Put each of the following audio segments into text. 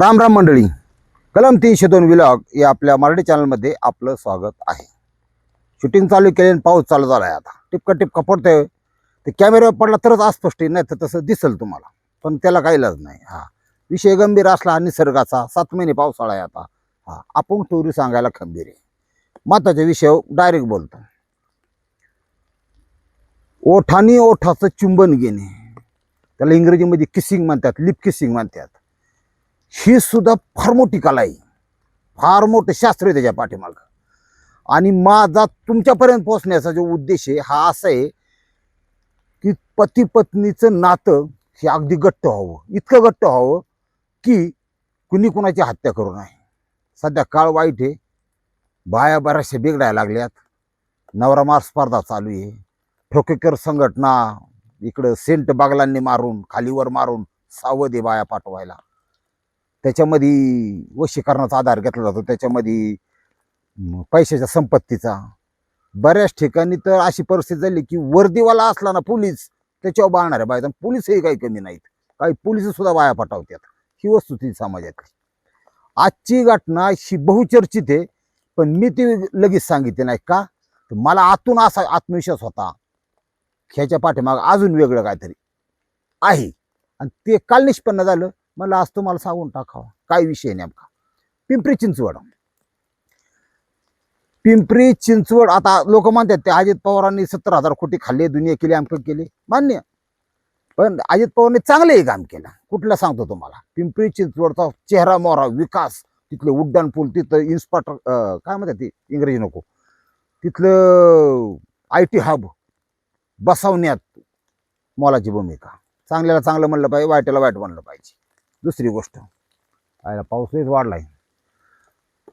राम राम मंडळी कलम तीनशे दोन विलॉग या आपल्या मराठी चॅनलमध्ये आपलं स्वागत आहे. शूटिंग चालू केली आणि पाऊस चालू झाला आहे आता. टिपका टिपका पडतोय. ते कॅमेऱ्यावर पडला तरच अस्पष्ट नाही तर तसं दिसेल तुम्हाला. पण त्याला काही इलाज नाही. हा. विषय गंभीर असला निसर्गाचा सात महिने पावसाळा आहे आता. हा. आपण टोरी सांगायला खंबीर आहे. माताच्या विषयावर डायरेक्ट बोलतो. ओठानी ओठाचं चुंबन घेणे. त्याला इंग्रजीमध्ये किसिंग म्हणतात लिप किसिंग म्हणतात. ही सुद्धा फार मोठी कला आहे. फार मोठं शास्त्र आहे त्याच्या पाठीमाग. आणि माझा तुमच्यापर्यंत पोहोचण्याचा जो उद्देश आहे हा असा आहे की पती पत्नीचं नातं हे अगदी घट्ट व्हावं. इतकं घट्ट व्हावं की कुणी कुणाची हत्या करू नये. सध्या काळ वाईट आहे. बाया बऱ्याचशा बिघडायला लागल्यात. नवरा मार स्पर्धा चालू आहे. ठोकेकर संघटना इकडं सेंट बागलांनी मारून खालीवर मारून सावध आहे बाया पाठवायला. त्याच्यामध्ये वशीकरणाचा आधार घेतला जातो. त्याच्यामध्ये पैशाच्या संपत्तीचा. बऱ्याच ठिकाणी तर अशी परिस्थिती झाली की वर्दीवाला असला ना पोलीस त्याच्यावर बाळणाऱ्या बाया पोलीसही काही कमी नाहीत. काही पोलीस सुद्धा बाया ही वस्तुस्थिती समाजात आजची घटना ही बहुचर्चित आहे. पण मी ती लगेच सांगितली नाही का? तर मला आतून असा आत्मविश्वास होता. ह्याच्या पाठीमाग अजून वेगळं काहीतरी आहे. आणि ते काल निष्पन्न झालं. मला आज तुम्हाला सांगून टाकावं. काय विषय नेमका? पिंपरी चिंचवड. पिंपरी चिंचवड आता लोक म्हणतात ते अजित पवारांनी सत्तर हजार कोटी खाल्ले दुनिया केली आमकं केले. मान्य. पण अजित पवारने चांगलंही काम केलं. कुठलं सांगतो तुम्हाला? पिंपरी चिंचवडचा चेहरा मोहरा विकास तिथले उड्डाण पूल तिथं इन्स्पाटर काय म्हणतात ते? इंग्रजी नको. तिथलं आय टी हब बसवण्यात मोलाची भूमिका. चांगल्याला चांगलं म्हणलं पाहिजे वाईटाला वाईट म्हणलं पाहिजे. दुसरी गोष्ट. आयला पाऊसच वाढलाय.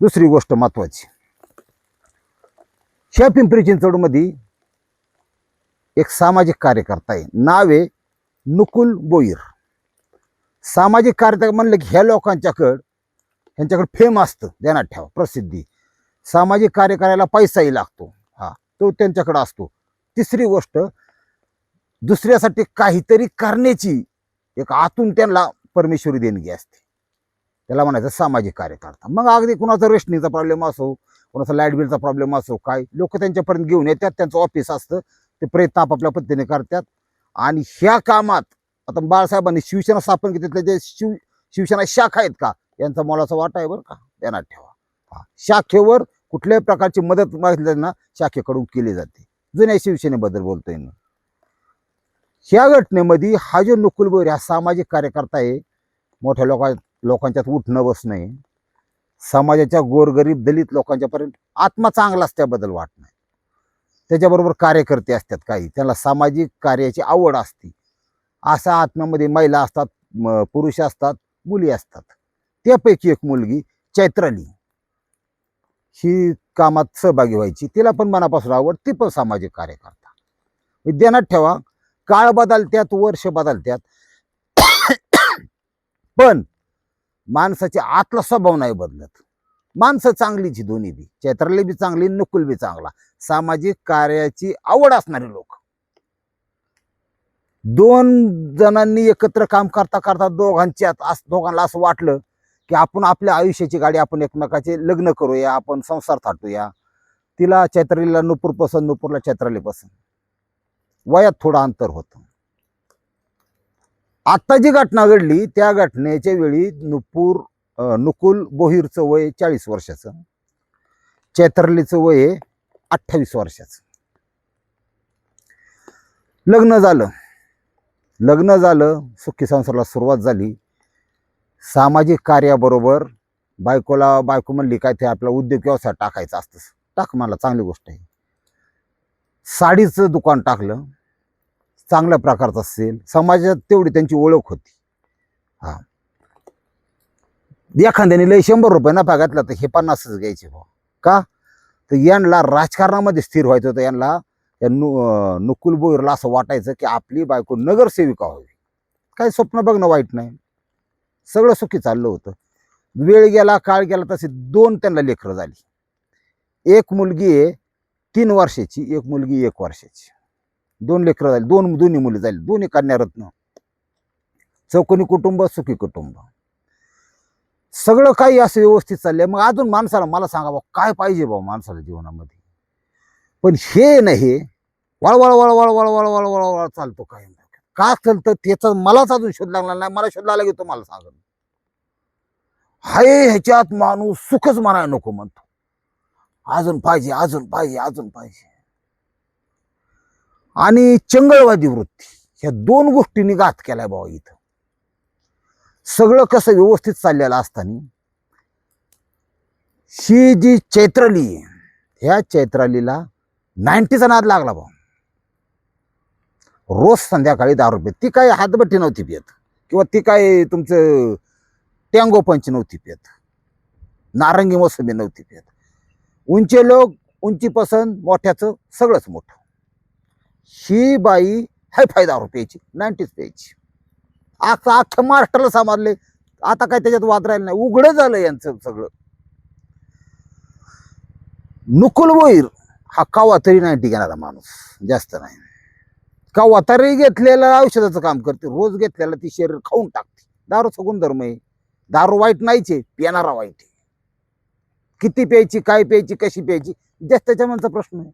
दुसरी गोष्ट महत्वाची. ह्या पिंपरी चिंचवडमध्ये एक सामाजिक कार्यकर्ता आहे. नाव आहे नुकुल बोईर. सामाजिक कार्यकर्ता म्हणलं की ह्या लोकांच्याकडं ह्यांच्याकडं फेम असतं. ध्यानात ठेवा. प्रसिद्धी. सामाजिक कार्य करायला पैसाही लागतो. हा तो त्यांच्याकडं असतो. तिसरी गोष्ट दुसऱ्यासाठी काहीतरी करण्याची एक आतून त्यांना परमेश्वरी देणगी असते. त्याला म्हणायचं सामाजिक कार्यकर्ता. मग अगदी कुणाचा रेशनिंगचा प्रॉब्लेम असो कोणाचा लाइट बिलचा प्रॉब्लेम असो काय? लोक त्यांच्यापर्यंत घेऊन येतात त्यांचं ऑफिस असतं ते प्रयत्न आपापल्या पद्धतीने करतात. आणि ह्या कामात आता बाळासाहेबांनी शिवसेना स्थापन केली तिथले जे शिव शिवसेना शाखा आहेत का? यांचा मोलाचा वाटा आहे बरं का? ध्यानात ठेवा. हा. शाखेवर कुठल्याही प्रकारची मदत मागितली त्यांना शाखेकडून केली जाते. जुन्या शिवसेनेबद्दल बोलतोय मी. ह्या घटनेमध्ये हा जो नुकुल बोर हा सामाजिक कार्यकर्ता आहे मोठ्या लोका लोकांच्यात उठणं बसणं आहे. समाजाच्या गोरगरीब दलित लोकांच्यापर्यंत आत्मा चांगलाच त्याबद्दल वाटणं त्याच्याबरोबर कार्यकर्ते असतात काही. त्यांना सामाजिक कार्याची आवड असते. अशा आत्म्यामध्ये महिला असतात पुरुष असतात मुली असतात. त्यापैकी एक मुलगी चैत्राली. ही कामात सहभागी व्हायची. तिला पण मनापासून आवड ती पण सामाजिक कार्यकर्ता ध्यानात ठेवा. काळ बदलत्यात वर्ष बदलत्यात. पण माणसाचे आतला स्वभाव नाही बदलत. माणसं चांगलीची दोन्ही बी. चैत्राली बी चांगली नकुल बी चांगला. सामाजिक कार्याची आवड असणारे लोक. दोन जणांनी एकत्र काम करता करता दोघांच्यात दोघांना असं वाटलं की आपण आपल्या आयुष्याची गाडी आपण एकमेकाचे लग्न करूया आपण संसार थाटूया. तिला चैत्रालीला नुपूर पसंत नुपूरला चैत्राली पसंत वयात थोडं अंतर होतं. आता जी घटना घडली त्या घटनेच्या वेळी नुपूर नुकुल बोहीरचं वय चाळीस वर्षाचं. चैतरलीचं वय अठ्ठावीस वर्षाचं. लग्न झालं. लग्न झालं सुखी संसाराला सुरुवात झाली. सामाजिक कार्याबरोबर बायकोला बायको म्हणली काय ते आपला उद्योग व्यवसाय टाकायचा असतं टाक मला चांगली गोष्ट आहे. साडीचं दुकान टाकलं. चांगल्या प्रकारचा असेल समाजात तेवढी त्यांची ओळख होती. हा. एखाद्याने लय शंभर रुपये नफा घातला तर हे पन्नासच घ्यायचे भाऊ. का? तर यांना राजकारणामध्ये स्थिर व्हायचं होतं यांना या नु नुकुल बोईरला असं वाटायचं की आपली बायको नगरसेविका व्हावी. काही स्वप्न बघणं वाईट नाही. सगळं सुखी चाललं होतं. वेळ गेला काळ गेला तसे दोन त्यांना लेकरं झाली. एक मुलगी आहे तीन वर्षाची एक मुलगी एक वर्षाची. दोन लेकरं झाली दोन दोन्ही मुली झाली दोन्ही कन्यारत्न. चौकोनी कुटुंब सुखी कुटुंब. सगळं काही असं व्यवस्थित चाललंय. मग अजून माणसाला मला सांगा बा काय पाहिजे बा माणसाला जीवनामध्ये? पण हे नाही वळवळ वळवळ वळवळ वळवळ वळ चालतो काय का चालतं? त्याचा मलाच अजून शोध लागला नाही. मला शोध लागला की तुम्हाला मला सांगत हाय ह्याच्यात माणूस सुखच म्हणायला नको म्हणतो. अजून पाहिजे अजून पाहिजे अजून पाहिजे. आणि चंगळवादी वृत्ती. ह्या दोन गोष्टींनी घात केलाय बाबा इथं. सगळं कसं व्यवस्थित चाललेलं असताना ही जी चैत्राली आहे, ह्या चैत्रालीला नाईन्टीचा नाद लागला बा रोज संध्याकाळी दारू रुपये. ती काय हातबट्टी नव्हती पियत. किंवा ती काय तुमचं टँगो पंच नव्हती पियत. नारंगी मोसंबी नव्हती पियत. उंचे लोक उंची पसंत मोठ्याचं सगळंच मोठं. ही बाई हाय फायदा रुपयाची नाईन्टीज पेज आता अख्ख्या महाराष्ट्राला समाजले आता काय त्याच्यात वाद राहिलं नाही उघडं झालं यांचं सगळं. नुकुल वैर हा कावा तरी नाही टिकणारा माणूस जास्त नाही. कावा तरी घेतलेलं औषधाचं काम करते रोज घेतलेलं ती शरीर खाऊन टाकते. दारूचा गुणधर्म आहे. दारू वाईट नाहीच आहे पिणारा वाईट आहे. किती प्यायची काय प्यायची कशी प्यायची जास्त त्याच्या मनचा प्रश्न आहे.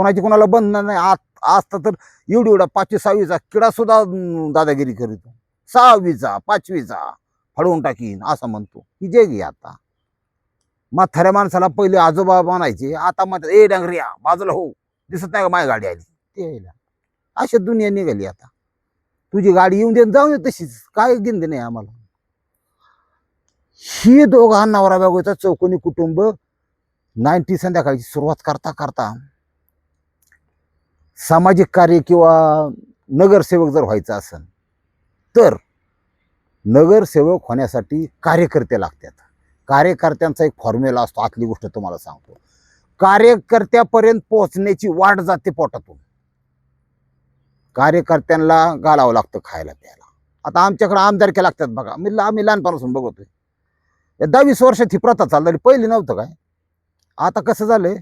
कोणाची कोणाला बंधन नाही. आत आज तर एवढी एवढा पाचवी सहावीचा किडा सुद्धा दादागिरी करीतो. सहावीचा पाचवीचा फडवून टाकीन असं म्हणतो. की जे घे आता. म्हाताऱ्या माणसाला पहिले आजोबा म्हणायचे आता मग ए डांगरिया बाजूला हो. दिसत नाही का माझी गाडी आली? ते यायला. अशी दुनिया निघाली आता. तुझी गाडी येऊन दे जाऊन दे तशीच. काय गिंद नाही आम्हाला. ही दोघा नवरा बागोचा चौकोनी कुटुंब नाईन्टी संध्याकाळची सुरुवात करता करता सामाजिक कार्य किंवा नगरसेवक जर व्हायचं असेल तर नगरसेवक होण्यासाठी कार्यकर्ते लागतात. कार्यकर्त्यांचा एक फॉर्म्युला असतो आतली गोष्ट तुम्हाला सांगतो. कार्यकर्त्यापर्यंत पोहोचण्याची वाट जाते पोटातून. कार्यकर्त्यांना घालावं लागतं खायला प्यायला. आता आमच्याकडे आमदारक्या लागतात बघा. मी आम्ही लहानपणापासून बघतोय. या दहा वीस वर्षात ही प्रथा चालली पहिली नव्हतं काय? आता कसं झालंय?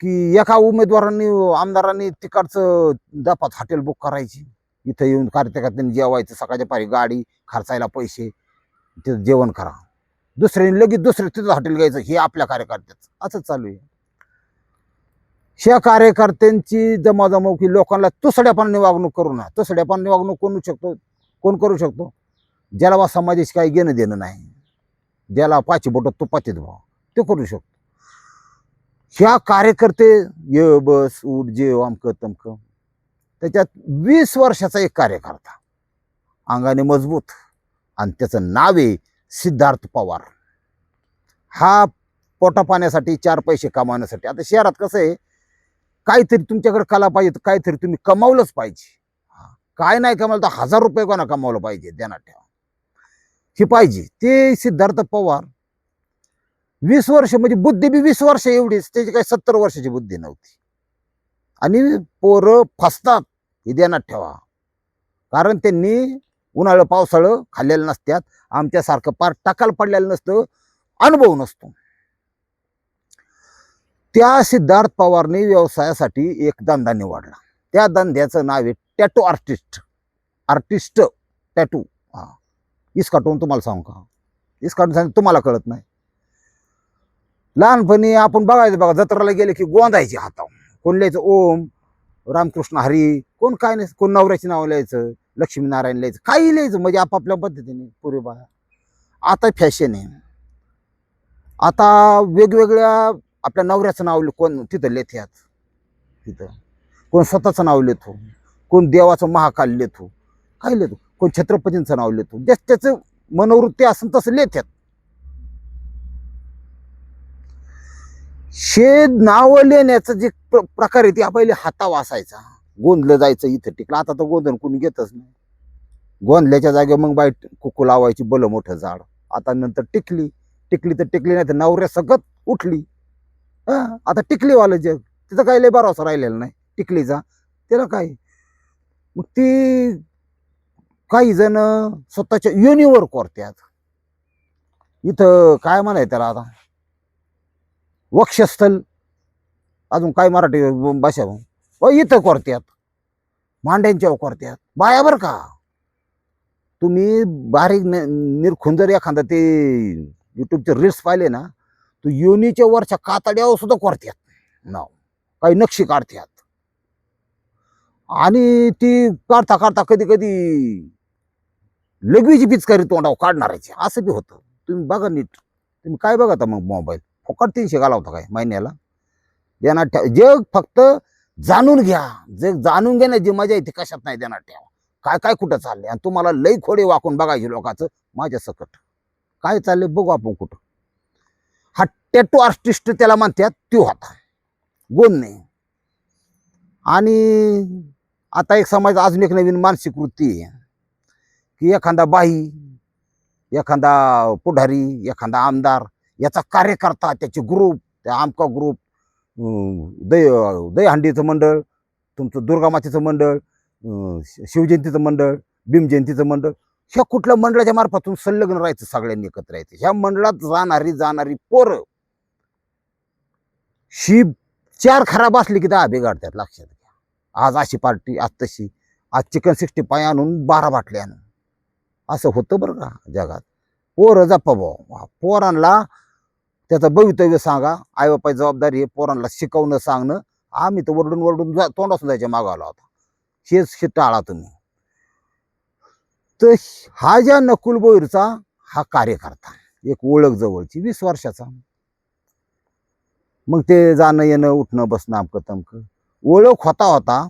की एका उमेदवारांनी आमदारांनी तिकडचं दपात हॉटेल बुक करायची. इथं येऊन कार्यकर्त्यांनी जेवायचं सकाळच्या पारी गाडी खर्चायला पैसे तिथं जेवण करा. दुसऱ्याने लगेच दुसरे तिथं हॉटेल घ्यायचं हे आपल्या कार्यकर्त्याचं. असंच चालू आहे. ह्या कार्यकर्त्यांची जमाजमाव की लोकांना तुसड्यापणाने वागणूक करू ना तुसड्यापणाने वागणूक कोण शकतो? कोण करू शकतो? ज्याला बा समाजाशी काही घेणं देणं नाही. ज्याला पाची बोट तुपातीत भाव ते करू शकतो. ह्या कार्यकर्ते ये बस उठ जेव अमकं तमकं. त्याच्यात वीस वर्षाचा एक कार्यकर्ता. अंगाने मजबूत. आणि त्याचं नाव आहे सिद्धार्थ पवार. हा पोटा पाण्यासाठी चार पैसे कमावण्यासाठी. आता शहरात कसं आहे काहीतरी तुमच्याकडे कला पाहिजे तर काहीतरी तुम्ही कमावलंच पाहिजे. हा. काय नाही कमावलं तर हजार रुपये कोणा कमावलं पाहिजे देणार ठेवा. हे पाहिजे. ते सिद्धार्थ पवार वीस वर्ष म्हणजे बुद्धी बी वीस वर्ष एवढीच त्याची काही सत्तर वर्षाची बुद्धी नव्हती. आणि पोरं फसतात हे ध्यानात ठेवा. कारण त्यांनी उन्हाळं पावसाळं खाल्लेलं नसत्यात आमच्यासारखं पार टाकाल पडलेलं नसतं अनुभव नसतो. त्या सिद्धार्थ पवारने व्यवसायासाठी एक धंदा निवडला. त्या धंद्याचं नाव आहे टॅटू आर्टिस्ट. Artist tattoo. हा. इसकाटून तुम्हाला सांगू का? इसकाटून सांग तुम्हाला कळत नाही. लहानपणी आपण बघायचं बघा जत्रेला गेले की गोंधायचे हातावर. कोण लिहायचं ओम रामकृष्ण हरी. कोण काय नाही कोण नवऱ्याचे नाव लिहायचं लक्ष्मीनारायण लिहायचं. काही लिहायचं म्हणजे आपापल्या पद्धतीने पूर्वी बघा आता फॅशन आहे. आता वेगवेगळ्या आपल्या नवऱ्याचं नाव लिहि कोण तिथं लेथ्यात तिथं. कोण स्वतःचं नाव लिहितो. कोण देवाचं महाकाल लिहितो. काय लिहितो? कोण छत्रपतींचं नाव लिहितो. ज्याच त्याचं मनोवृत्ती असेल तसं लेथ्यात शेद नाव लेण्याचं जे प्र- प्रकार आहे ते पहिले हातावा असायचा. गोंधलं जायचं इथं टिकलं. आता तर गोंधळ कोणी घेतच नाही. गोंधल्याच्या जागेवर मग बाई कुकू लावायची बल मोठं झाड. आता नंतर टिकली. टिकली तर टिकली नाही तर नवऱ्या सगत उठली. हं, आता टिकलीवालं जग. तिथं काही लय बरावसा राहिलेला नाही. टिकलीचा त्याला काय? मग ती काही जण स्वतःच्या युनिवर करतात. इथं काय म्हणाय त्याला आता? वक्षस्थल अजून काय मराठी भाषा? व इथं कोरत्यात. मांड्यांच्या करतात बाया बरं का? तुम्ही बारीक न- निरखुन जर एखादा ते युट्यूबचे रील्स पाहिले ना तर योनीच्या वरच्या कातड्यावर सुद्धा करतात नाव. काही नक्षी काढत्यात. आणि ती काढता काढता कधी कधी लघवीची पिचकारी तोंडावर काढणारायची. असं बी होतं. तुम्ही बघा नीट. तुम्ही काय बघा मग मोबाईल फुकट तीनशे घालावता काय महिन्याला? देणार ठेव. जग फक्त जाणून घ्या. जग जाणून घेण्याची मजा येते कशात नाही देणार ठेवा. काय काय कुठं चाललंय? आणि तुम्हाला लई खोडे वाकून बघायचे लोकांचं माझ्या सकट. काय चाललंय बघू आपण कुठं. हा टॅटू आर्टिस्ट त्याला म्हणतात तो होता. गुण नाही. आणि आता एक समाज अजून एक नवीन मानसिक वृत्ती आहे. की एखादा बाई एखादा पुढारी एखादा आमदार याचा कार्यकर्ता त्याचे ग्रुप त्या आमका ग्रुप दय दहीहंडीचं मंडळ तुमचं दुर्गामातेचं मंडळ शिवजयंतीचं मंडळ भीमजयंतीचं मंडळ ह्या कुठल्या मंडळाच्या मार्फतून संलग्न राहायचं सगळ्यांनी एकत्र राहायचं ह्या मंडळात जाणारी जाणारी पोरं ही चार खराब असली की दहा बिघाडतात लक्षात घ्या. आज अशी पार्टी आज तशी. आज चिकन सिक्स्टी पाय आणून बारा बाटल्या आणून. असं होतं बरं का जगात. पोरं जप्पा भाऊ पोरांना त्याचं भवितव्य सांगा. आईबापाची जबाबदारी आहे पोरांना शिकवणं सांगणं. आम्ही तर वरडून वरडून जा तोंडासून जायच्या मागावला होता हेच हे टाळा तुम्ही. तर हा ज्या नकुल बोईरचा हा कार्यकर्ता. एक ओळख जवळची वीस वर्षाचा. मग ते जाणं येणं उठणं बसणं आमकं तमकं. ओळख होता होता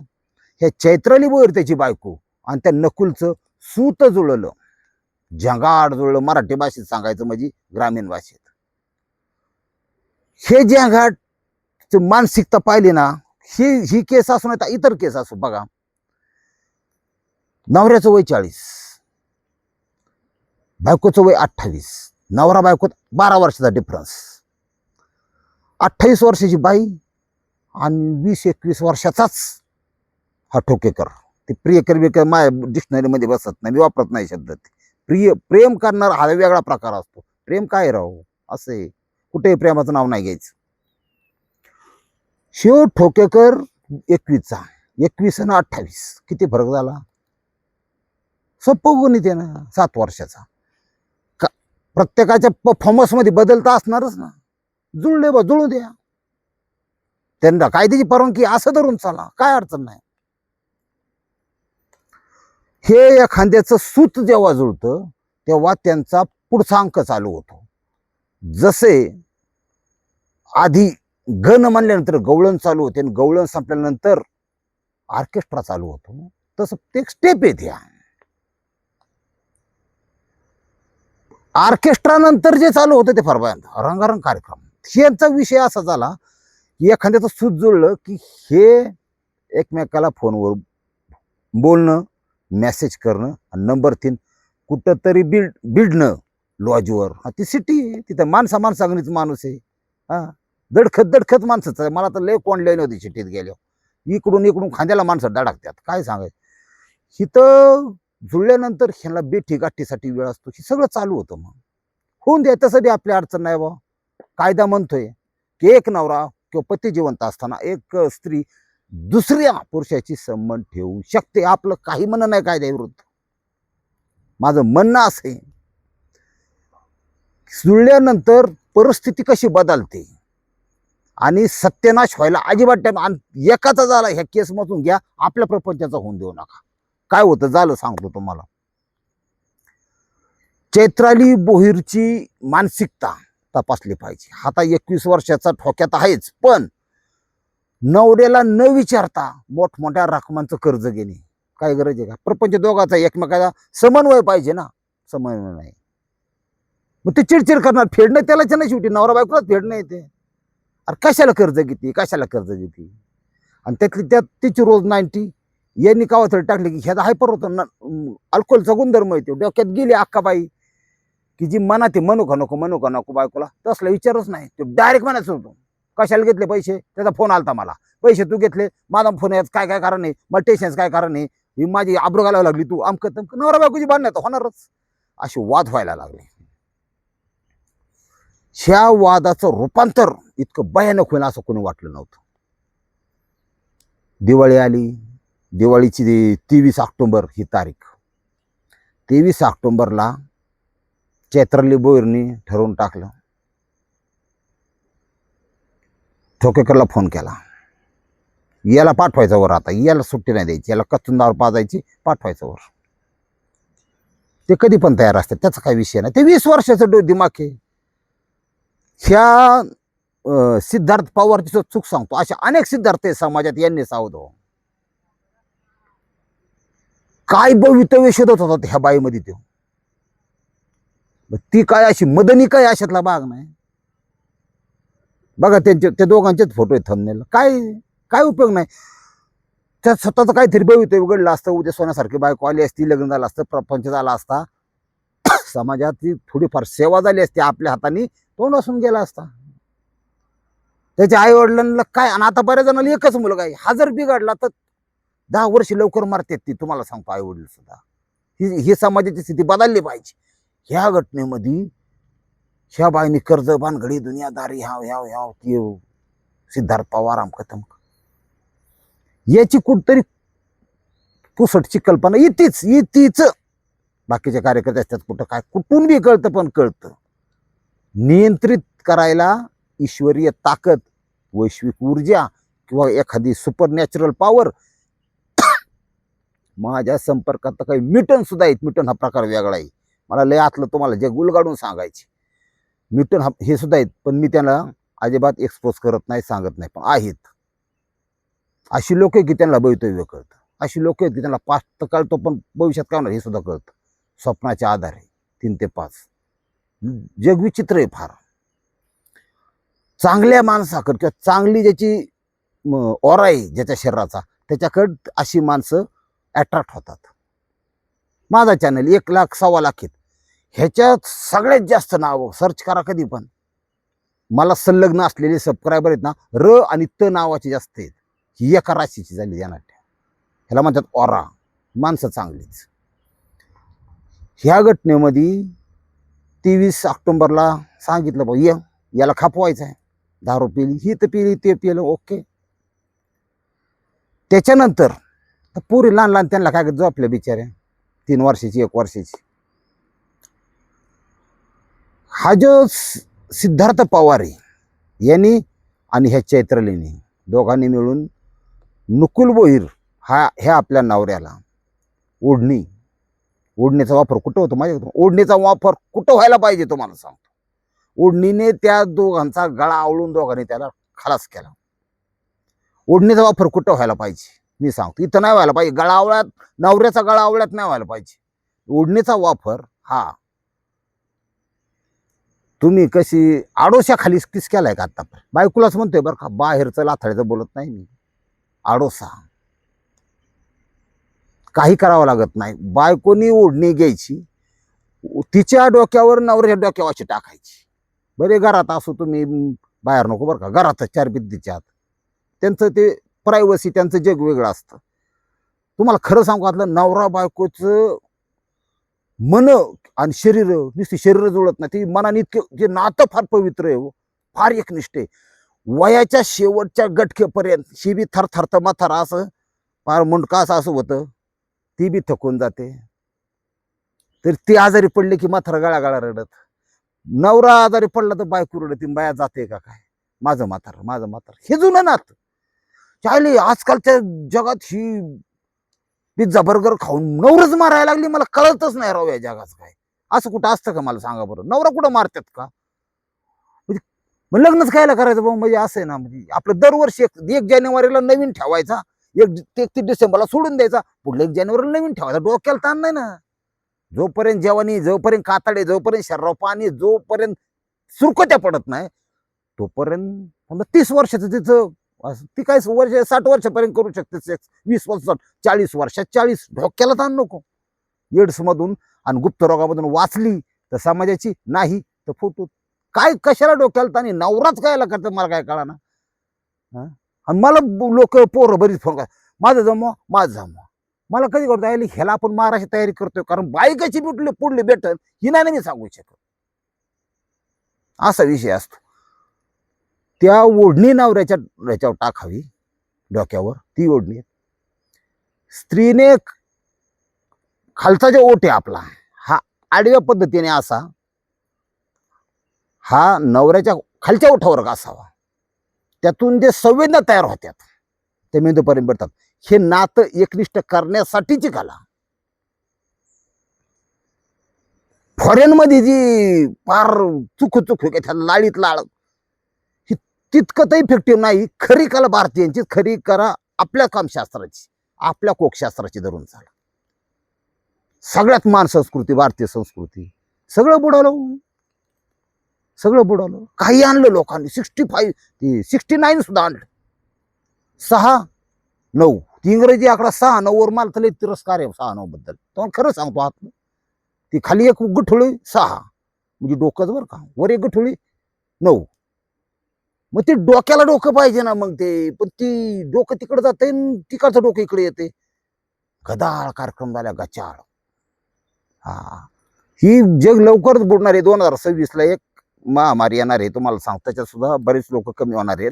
ह्या चैत्राली बोईर त्याची बायको आणि त्या नकुलचं सूत जुळलं. झंगाड जुळलं. मराठी भाषेत सांगायचं म्हणजे ग्रामीण भाषेत. हे झंगाट मानसिकता पाहिली ना ही ही केस असू नाही तर इतर केस असू बघा. नवऱ्याचं वय चाळीस. बायकोचं वय अठ्ठावीस. नवरा बायकोत बारा वर्षाचा डिफरन्स अठ्ठावीस वर्षाची बाई आणि वीस एकवीस वर्षाचाच हा ठोकेकर. ते प्रियकर बिकर माझ्या डिक्शनरीमध्ये बसत नाही मी वापरत नाही शब्द. ते प्रिय प्रेम करणारा हा वेगळा प्रकार असतो. प्रेम काय राहू असे कुठेही प्रेमाचं नाव नाही घ्यायचं. शिव ठोकेकर एकवीसचा एकवीस आणि अठ्ठावीस. किती फरक झाला? सोपं गणित आहे ना सात वर्षाचा. का प्रत्येकाच्या परफॉर्मन्समध्ये बदलता असणारच ना. जुळले बा जुळू द्या. त्यांना कायद्याची परवानगी असं धरून चाला. काय अडचण नाही. हे एखाद्याचं सूत जेव्हा जुळतं तेव्हा त्यांचा पुढचा अंक चालू होतो. जसे आधी गण म्हणल्यानंतर गवळण चालू होते आणि गवळण संपल्यानंतर ऑर्केस्ट्रा चालू होतो. तसं ते एक स्टेप येते ह्या ऑर्केस्ट्रा नंतर जे चालू होतं ते फार रंगारंग कार्यक्रम. यांचा विषय असा झाला की एखाद्याचं सूत जुळलं की हे एकमेकाला फोनवर बोलणं मेसेज करणं आणि नंबर तीन कुठंतरी बिल्ड बिडणं. लॉजवर. हा ती सिटी आहे. तिथं माणसा माणसागणीच माणूस आहे. हा दडखत दडखत माणसंच आहे. मला तर लय कोंडले नव्हती सिटीत गेल्यावर. इकडून इकडून खांद्याला माणसं दडाकतात काय सांगायचं? इथं जुळल्यानंतर ह्याला बेठी गाठीसाठी वेळ असतो. हे सगळं चालू होतं मग. होऊन द्या तसं आपली अडचण नाही बा कायदा म्हणतोय की एक नवरा किंवा पती जिवंत असताना एक स्त्री दुसऱ्या पुरुषाची संबंध ठेवू शकते. आपलं काही म्हणणं नाही कायद्याविरुद्ध. माझं म्हणणं असं आहे. जुळल्यानंतर परिस्थिती कशी बदलते? आणि सत्यनाश व्हायला अजिबात टाईम आणि एकाचा झाला ह्या केसमधून घ्या आपल्या प्रपंचाचा होऊन देऊ नका. काय होतं? झालं सांगतो तुम्हाला. चैत्राली बोहीरची मानसिकता तपासली पाहिजे. आता एकवीस वर्षाचा ठोक्यात आहेच पण नवऱ्याला न विचारता मोठमोठ्या रकमांचं कर्ज घेणे. काय गरज आहे का? प्रपंच दोघाचा एकमेकाचा समन्वय पाहिजे ना? समन्वय नाही. मग ते चिडचिड करणार. फेडणं त्यालाच नाही शेवटी. नवरा बायकोलाच फेडणं येते अरे कशाला कर्ज घेते? कशाला कर्ज घेते? आणि त्यातली त्यात तिची रोज नाईन्टी. यांनी कावा टाकली की ह्याचा हायपर होतो ना अल्कोहोलचा गुणधर्म येतो डोक्यात गेली अख्खा बाई की जी मनात आहे म्हणू का नको म्हणू का नको बायकोला? तसला विचारच नाही. तो डायरेक्ट म्हणायचं होतो कशाला घेतले पैसे? त्याचा फोन आलता मला. पैसे तू घेतले? माझा फोन याच काय काय कारण आहे? मला टेन्शनच काय कारण आहे? ही माझी आब्रो घालावं लागली तू. अमकं तमकं नवरा बायकोची भांडणं होणारच. असे वाद व्हायला लागले. ह्या वादाचं रूपांतर इतकं भयानक होईल असं कोणी वाटलं नव्हतं. दिवाळी आली. दिवाळीची तेवीस ऑक्टोंबर ही तारीख. तेवीस ऑक्टोंबरला चैत्रली बोईरनी ठरवून टाकलं. ठोकेकरला फोन केला. याला पाठवायचं वर आता. याला सुट्टी नाही द्यायची. याला कचुंदावर पाजायची पाठवायचं वर. ते कधी पण तयार असतात. त्याचा काही विषय नाही. ते वीस वर्षाचं डो दिमाग आहे. ह्या सिद्धार्थ पवारची चूक सांगतो. अशा अनेक सिद्धार्थ आहे समाजात यांनी सावध हो काय भवितव्य शोधत होता ह्या बाईमध्ये तो? मग ती काय अशी मदनी काय अशातला भाग नाही? बघा त्यांचे त्या दोघांचेच फोटो आहेत थंबनेल काय काय उपयोग नाही? त्या स्वतःचं काहीतरी भवितव्य उघडलं असतं उद्या सोन्यासारखी बायको आली असती लग्न झालं असतं प्रपंच झाला असता. समाजाची थोडीफार सेवा झाली असती आपल्या हाताने तोंड असून गेला असता. त्याच्या आई वडिलांना काय आणि आता बऱ्याच जणांना एकच मुलगा आहे. हा जर बिघडला तर दहा वर्ष लवकर मारतात ती तुम्हाला सांगतो आई वडील सुद्धा. ही ही समाजाची स्थिती बदलली पाहिजे. ह्या घटनेमध्ये ह्या बाईनी कर्ज भानगडी दुनियादारी ह्याव ह्याव ह्याव ती सिद्धार्थ पवार आमक तमक याची कुठतरी पुसटची कल्पना येतीच येतीच बाकीचे कार्यकर्ते असतात कुठं काय कुठून बी कळतं पण कळतं. नियंत्रित करायला ईश्वरीय ताकद वैश्विक ऊर्जा किंवा एखादी सुपर नॅचरल पॉवर माझ्या संपर्कात तर काही मिटन सुद्धा आहेत. मिटन हा प्रकार वेगळा आहे. मला लय आतलं तुम्हाला जे गुलगाडून सांगायचे. मिटन हा हे सुद्धा आहेत पण मी त्यांना अजिबात एक्सपोज करत नाही सांगत नाही पण आहेत. अशी लोक आहे की त्यांना भवितव्य कळतं. अशी लोक आहेत की त्यांना तर कळतो पण भविष्यात काय होणार हे सुद्धा कळतं. स्वप्नाच्या आधारे तीन ते पाच. जगविचित्र आहे फार. चांगल्या माणसाकडं किंवा चांगली ज्याची ओरा आहे ज्याच्या शरीराचा त्याच्याकडं अशी माणसं अट्रॅक्ट होतात. माझा चॅनल एक लाख सव्वा लाख आहेत. ह्याच्यात सगळ्यात जास्त नावं सर्च करा कधी पण. मला संलग्न असलेले सबस्क्रायबर आहेत ना र आणि त नावाचे जास्त आहेत. ही एका राशीची झाली याना ह्याला म्हणतात ओरा माणसं चांगलीच. ह्या घटनेमध्ये तेवीस ऑक्टोंबरला सांगितलं बा ये याला खापवायचं आहे. दारू पिली ही तर पिली ते पिलं ओके. त्याच्यानंतर तर पुरी लहान लहान त्यांना काय झोपल्या बिचाऱ्या तीन वर्षाची एक वर्षाची. हा जो सिद्धार्थ पवार आहे यांनी आणि ह्या चैत्रलीने दोघांनी मिळून नुकुल बोईर हा ह्या आपल्या नवऱ्याला ओढणी ओढणीचा वापर कुठं होतो माझ्या ओढणीचा वापर कुठं व्हायला पाहिजे तुम्हाला सांगतो. ओढणीने त्या दोघांचा गळा आवळून दोघांनी त्याला खलास केला. ओढणीचा वापर कुठं व्हायला पाहिजे? मी सांगतो. इथं नाही व्हायला पाहिजे. गळा आवळ्यात नवऱ्याचा गळा आवळ्यात नाही व्हायला पाहिजे. ओढणीचा वापर हा. तुम्ही कशी आडोशा खाली किस केलाय का आता बायकोलाच म्हणतोय बरं का बाहेरचं लाथाळीचं बोलत नाही मी. आडोसा. काही करावं लागत नाही. बायकोनी ओढणी घ्यायची तिच्या डोक्यावर नवऱ्याच्या डोक्यावर अशी टाकायची. बरे घरात असो तुम्ही बाहेर नको बरं का घरातच चार भिंतीच्या आत त्यांचं ते प्रायव्हसी त्यांचं जग वेगळं असतं. तुम्हाला खरं सांगू घातलं नवरा बायकोचं मन आणि शरीर नुसती शरीर जुळत नाही. ती मनाने इतकं जे नातं फार पवित्र आहे हो, फार एकनिष्ठ आहे. वयाच्या शेवटच्या गटकेपर्यंत शिबी थरथरत थर असं फार मुंडका असं असं होतं. ती बी थकून जाते. तर ती आजारी पडली की माथार गळागाळा रडत. नवरा आजारी पडला तर बायको रडत बाया जाते का काय? माझं म्हातार माझं म्हातार. हे जुनं नात. चायले आजकालच्या जगात ही पिझ्झा बर्गर खाऊन नवरच मारायला लागली. मला कळतच नाही राव या जगाचं काय. असं कुठं असतं का मला सांगा बरं? नवरा कुठं मारतात का? म्हणजे मग लग्नच कायला करायचं भाऊ? म्हणजे असं आहे ना म्हणजे आपलं दरवर्षी एक एक जानेवारीला नवीन ठेवायचा. एक एकतीस डिसेंबरला सोडून द्यायचा. पुढल्या एक जानेवारीला नवीन ठेवायचा. डोक्याला ताण नाही ना. जोपर्यंत जेवणी जोपर्यंत कातडे जोपर्यंत शर्राव पाणी जोपर्यंत सुरकत्या पडत नाही तोपर्यंत समजा तीस वर्षाचं तिचं ती काय वर्ष साठ वर्षापर्यंत करू शकते. सेक्स वीस वर्ष चाळीस वर्षात चाळीस. डोक्याला ताण नको. एड्समधून आणि गुप्त रोगामधून वाचली तर समाजाची नाही तर फोटो काय कशाला डोक्याला ताणी नवराच कायला करतात मला काय कळा ना आणि मला लोक पोरं बरीच फोन करतात. माझं जमवा माझं जमवा. मला कधी करतो आयली ह्याला आपण मारायची तयारी करतोय कारण बायकाची बुटली पुढली भेटल ही नाही मी सांगू शकत. असा विषय असतो. त्या ओढणी नवऱ्याच्या ह्याच्यावर टाकावी डोक्यावर ती ओढणी. स्त्रीने खालचा जो ओट आहे आपला आडव्या पद्धतीने असा हा नवऱ्याच्या खालच्या ओठावर असावा त्यातून जे संवेदना तयार होत्यात ते मेंदूपर्यंत भेटतात हे नातं एकनिष्ठ करण्यासाठीची कला. फॉरेनमध्ये जी फार चुक चुक त्या लाळीत लाळ ही तितकं तर इफेक्टिव्ह नाही खरी कला भारतीयांची खरी करा आपल्या कामशास्त्राची आपल्या कोकशास्त्राची धरून चाला सगळ्यात मान संस्कृती भारतीय संस्कृती. सगळं बुडवलं. सगळं बुडवलं. काही आणलं लोकांनी. सिक्स्टी फाईव्ह सिक्स्टी नाईन सुद्धा आणलं. सहा नऊ. ती इंग्रजी आकडा सहा नऊवर मला तर तिरस्कार आहे सहा नऊ बद्दल तुम्हाला खरं सांगतो आत. ती खाली एक गठुळी सहा. म्हणजे डोकंच बरं का. वर एक गठुळी नऊ. मग ते डोक्याला डोकं पाहिजे ना मग ते. पण ती डोकं तिकडे जाते तिकडचं डोकं इकडे येते गदाळ कार्यक्रम झाला गचाळ. हा. ही जग लवकरच बुडणार आहे. दोन हजार सव्वीस ला एक महामारी येणार आहे तुम्हाला सांग त्याच्यात सुद्धा बरेच लोक कमी होणार आहेत.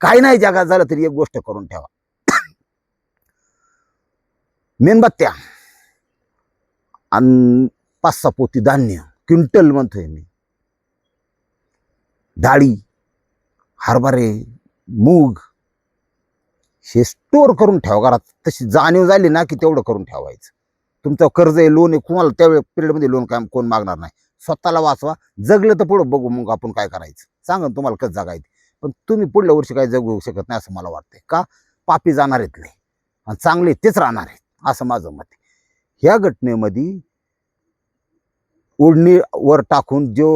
काही नाही जगात झालं तरी एक गोष्ट करून ठेवा. मेणबत्त्या आणि पाच सहा पोती धान्य क्विंटल म्हणतोय मी. डाळी हरभरे मूग हे स्टोअर करून ठेवा घरात. तशी जाणीव झाली ना की तेवढं करून ठेवायचं. तुमचं कर्ज आहे लोन आहे कोणाला त्यावेळी पिरियडमध्ये लोन काय कोण मागणार नाही. स्वतःला वाचवा. जगलं तर पुढं बघू मग आपण काय करायचं. सांगा तुम्हाला कसं जगायचं. पण तुम्ही पुढल्या वर्षी काय जगू शकत नाही असं मला वाटतंय. का? पापी जाणार आहेत नाही आणि चांगले तेच राहणार आहेत असं माझं मत आहे. ह्या घटनेमध्ये ओढणी वर टाकून जो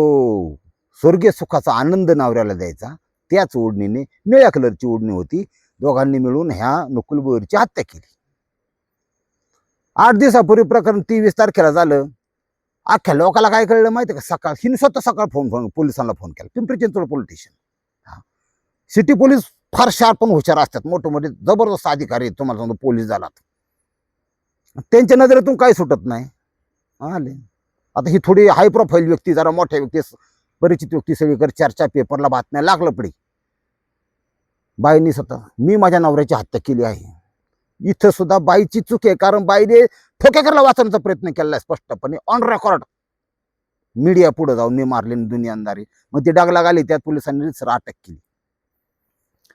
स्वर्गीय सुखाचा आनंद नावऱ्याला द्यायचा त्याच ओढणीने निळ्या कलरची ओढणी होती. दोघांनी मिळून ह्या नकुलबोरची हत्या केली. आठ दिवसापूर्वी प्रकरण तेवीस तारखेला झालं. अख्ख्या लोकाला काय कळलं माहिती का? सकाळ हिने स्वतः सकाळ फोन फोन पोलिसांना फोन केला. पिंपरी चिंचवड पोलीस स्टेशन हा. सिटी पोलीस फार शार्प पण हुशार असतात. मोठे मोठे जबरदस्त अधिकारी तुम्हाला सांगतो पोलीस झालात. त्यांच्या नजरेतून काही सुटत नाही. आले. आता ही थोडी हाय प्रोफाईल व्यक्ती जरा मोठ्या व्यक्ती परिचित व्यक्ती सगळीकडे चर्चा पेपरला बातम्या लागलं पडी. बाईंनी स्वतः मी माझ्या नवऱ्याची हत्या केली आहे. इथं सुद्धा बाईची चूक आहे. कारण बाईने ठोकेकरला वाचवण्याचा प्रयत्न केला स्पष्टपणे. ऑन रेकॉर्ड मीडिया पुढे जाऊन मी मारले दुनियादारी मग ती डाग आली त्यात पोलिसांनी रितसर अटक केली.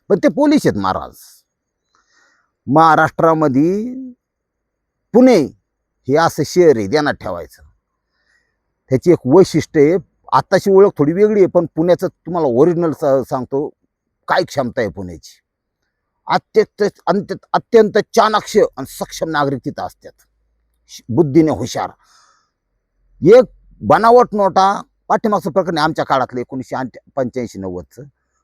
पण ते पोलीस आहेत महाराज. महाराष्ट्रामध्ये पुणे हे असं शहर आहे ध्यानात ठेवायचं. त्याची एक वैशिष्ट्य आहे आत्ताची ओळख थोडी वेगळी आहे पण पुण्याचं तुम्हाला ओरिजिनल सांगतो काय क्षमता आहे पुण्याची. अत्यंत अत्यंत अत्यंत चाणाक्ष आणि सक्षम नागरिक तिथं असतात. बुद्धीने हुशार. एक बनावट नोटा पाठीमागचं प्रकरण आमच्या काळातलं एकोणीसशे पंच्याऐंशी नव्वदचं.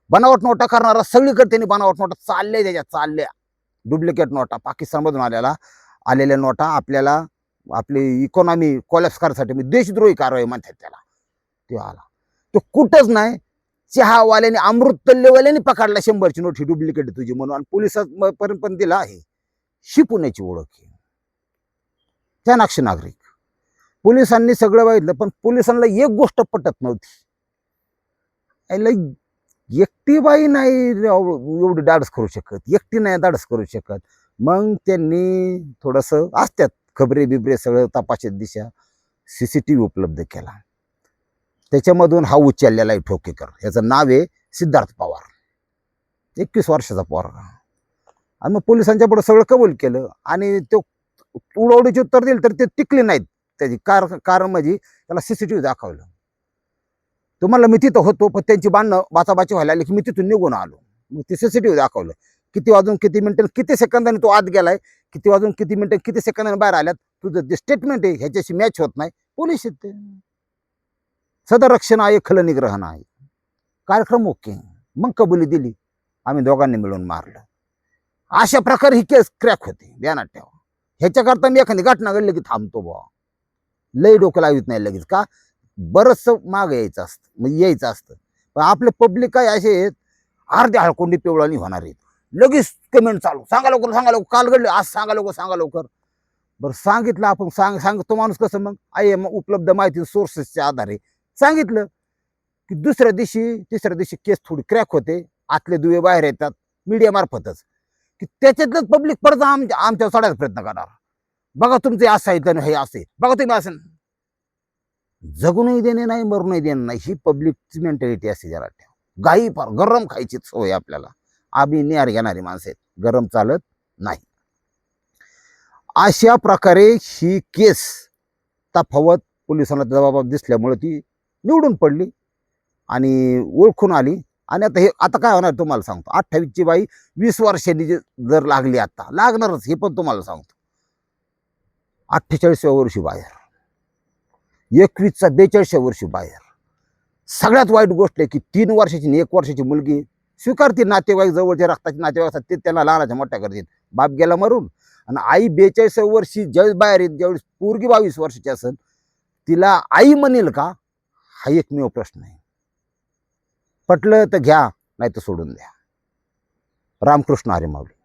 बनावट नोटा करणारा सगळीकडे त्यांनी बनावट नोटा चालल्या त्याच्या चालल्या. डुप्लिकेट नोटा पाकिस्तानमधून आलेला आलेल्या नोटा आपल्याला आपली इकॉनॉमी कोलॅप्स करायसाठी देशद्रोही कारवाई म्हणतात त्याला. ते आला. तो कुठंच नाही चहावाल्याने अमृत तल्लेवाल्याने पकडला शंभरची नोट ही डुप्लिकेट तुझी म्हणून. आणि पोलिसापर्यंत पण दिला आहे. ही पुण्याची ओळख आहे. चाणाक्ष नागरिक. पोलिसांनी सगळं बघितलं पण पोलिसांना एक गोष्ट पटत नव्हती. याला एकटी बाई नाही एवढी धाडस करू शकत. एकटी नाही दाडस करू शकत. मग त्यांनी थोडंसं असतात खबरे बिबरे सगळं तपासत दिशा सी सी टी व्ही उपलब्ध केला. त्याच्यामधून हा उचललेला आहे ठोकेकर. याचं नाव आहे सिद्धार्थ पवार. एकवीस वर्षाचा पोरगा आणि मग पोलिसांच्या पुढे सगळं कबूल केलं आणि तो उडवडीचे उत्तर दिलं तर ते टिकले नाहीत. त्याची कार कारण म्हणजे त्याला सी सी टी व्ही दाखवलं. तुम्हाला मी तिथं होतो पण त्यांची बांधणं बाचाबाची व्हायला आली की मी तिथून निघून आलो. मग ते सी सी टी व्ही दाखवलं. किती वाजून किती मिनटं किती सेकंदाने तो आत गेलाय? किती वाजून किती मिनटं किती सेकंदाने बाहेर आल्यात? तुझं जे स्टेटमेंट आहे ह्याच्याशी मॅच होत नाही. पोलीस येते. सदरक्षण आहे खलनिग्रहण आहे कार्यक्रम ओके. मग कबुली दिली. आम्ही दोघांनी मिळून मारलं. अशा प्रकारे ही केस क्रॅक होते. ध्यानात ठेवा. ह्याच्याकरता मी एखादी घटना घडली की थांबतो बुवा. लई डोकं लावित नाही लगेच का? बरंच माग यायचं असतं. म्हणजे यायचं असतं. पण आपले पब्लिक काय असे आहेत? अर्ध्या हळकोंडी पिवळानी होणार आहेत. लगेच कमेंट चालू. सांगा लवकर सांगा लवकर. काल घडले आज सांगा लवकर सांगा लवकर. बरं सांगितलं आपण सांग सांग. तो माणूस कसं मग? आहे मग उपलब्ध माहिती सोर्सेसच्या आधारे सांगितलं की दुसऱ्या दिवशी तिसऱ्या दिवशी केस थोडी क्रॅक होते आतले दुवे बाहेर येतात मीडिया मार्फतच. की त्याच्यातलंच पब्लिक परत आम आमच्या सोडायचा प्रयत्न करणार. बघा तुमचे असं आहे तर हे असे बघा तुम्ही असं. जगूनही देणे नाही मरूनही देणे नाही ही पब्लिकची मेंटॅलिटी असते जरा. ठेव गाई फार गरम खायची सवय आपल्याला. आम्ही निहार घेणारी माणसं आहेत. गरम चालत नाही. अशा प्रकारे ही केस तफावत पोलिसांना जबाबदार दिसल्यामुळे ती निवडून पडली आणि ओळखून आली. आणि आता हे आता काय होणार तुम्हाला सांगतो. अठ्ठावीसची बाई वीस वर्षांनी जर लागली आता लागणारच हे पण तुम्हाला सांगतो. अठ्ठेचाळीसव्या वर्षी बाहेर. एकवीसचा बेचाळीसव्या वर्षी बाहेर. सगळ्यात वाईट गोष्ट आहे की तीन वर्षाची आणि एक वर्षाची मुलगी स्वीकारते नातेवाईक जवळचे रक्ताचे नातेवाईक असतात ते त्यांना लहानाच्या मोठ्या करतील. बाप गेला मरून. आणि आई बेचाळीसव्या वर्षी ज्यावेळेस बाहेर येईल ज्यावेळेस पोरगी बावीस वर्षाची असेल तिला आई म्हणेल का हा एकमेव प्रश्न आहे. पटलं तर घ्या नाही तर सोडून द्या. रामकृष्ण हरे माऊली.